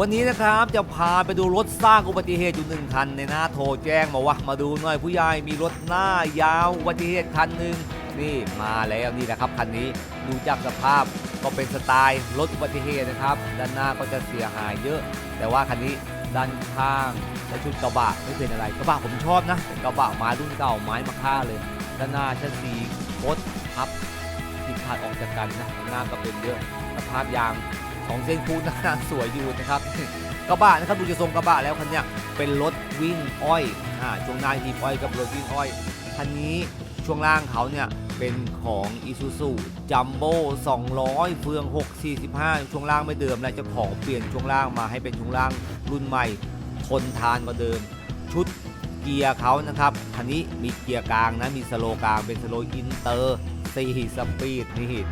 วันนี้นะครับจะพาไปดูรถสร้างอุบัติเหตุอยู่หนึ่งคันในหน้าโทรแจ้งมาว่ามาดูหน่อยผู้ใหญ่มีรถหน้ายาวอุบัติเหตุคันหนึ่งนี่มาแล้วนี่นะครับคันนี้ดูจากสภาพก็เป็นสไตล์รถอุบัติเหตุนะครับ ด้านหน้าก็จะเสียหายเยอะ แต่ว่าคันนี้ด้านข้างและชุดกระบะไม่เป็นอะไรกระบะผมชอบนะเป็นกระบะไม้รุ่นเก่าไม้มาค่าเลย ด้านหน้าชั้นสีโคตรพับติดขาดออกจากกันนะหน้าก็เป็นเยอะสภาพยาง ของเส้นคูนนะสวยอยู่นะครับกระบะนะครับดูจะทรงกระบะแล้วคันเนี้ยเป็นรถวิ่งอ้อยอ่าช่วงหน้าหีบอ้อยกับรถวิ่งอ้อยคันนี้ช่วงล่างเขาเนี่ยเป็นของ i s u z u Jumbo 200 เฟือง 645 ช่วงล่างไม่เดิมแล้วจ้าของเปลี่ยนช่วงล่างมาให้เป็นช่วงล่างรุ่นใหม่ ทนทานกว่าเดิม ชุดเกียร์เขานะครับคันนี้มีเกียร์กลางนะมีสโลกลางเป็นสโลว์อินเตอร์4สปีดนี่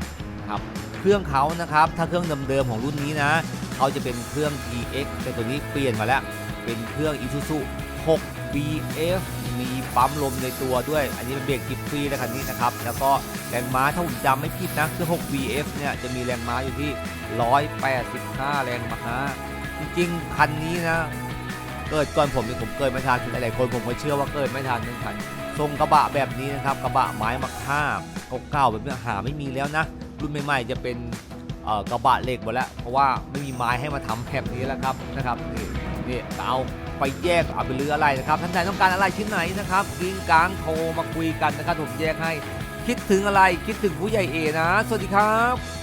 ครับ เครื่องเขานะครับ ถ้าเครื่องเดิมๆของรุ่นนี้นะ เขาจะเป็นเครื่อง TX แต่ตัวนี้เปลี่ยนมาแล้ว เป็นเครื่อง Isuzu 6 BF มีปั๊มลมในตัวด้วย อันนี้เป็นเบรกกิฟฟรีนะคันนี้นะครับ แล้วก็แรงม้าถ้าผมจำไม่ผิดนะเครื่อง 6 BF เนี่ยจะมีแรงม้าอยู่ที่ 185 แรงม้า จริงๆ คันนี้นะเกิดก่อนผมเนี่ยผมเกิดไม่ทันหลายๆคนผมก็เชื่อว่าเกิดไม่ทันเหมือนกันทรงกระบะแบบนี้นะครับกระบะไม้มะค่าเก่าๆแบบนี้หาไม่มีแล้วนะ รุ่นใหม่ๆจะเป็นกระบะเหล็กหมดแล้ว เพราะว่าไม่มีไม้ให้มาทำแบบนี้แล้วครับนะครับนี่นี่เอาไปแยกเอาไปเรืออะไรนะครับท่านใดต้องการอะไรชิ้นไหนนะครับกิ้งกลางโทรมาคุยกันนะครับผมแยกให้ คิดถึงอะไรคิดถึงผู้ใหญ่เอนะ สวัสดีครับ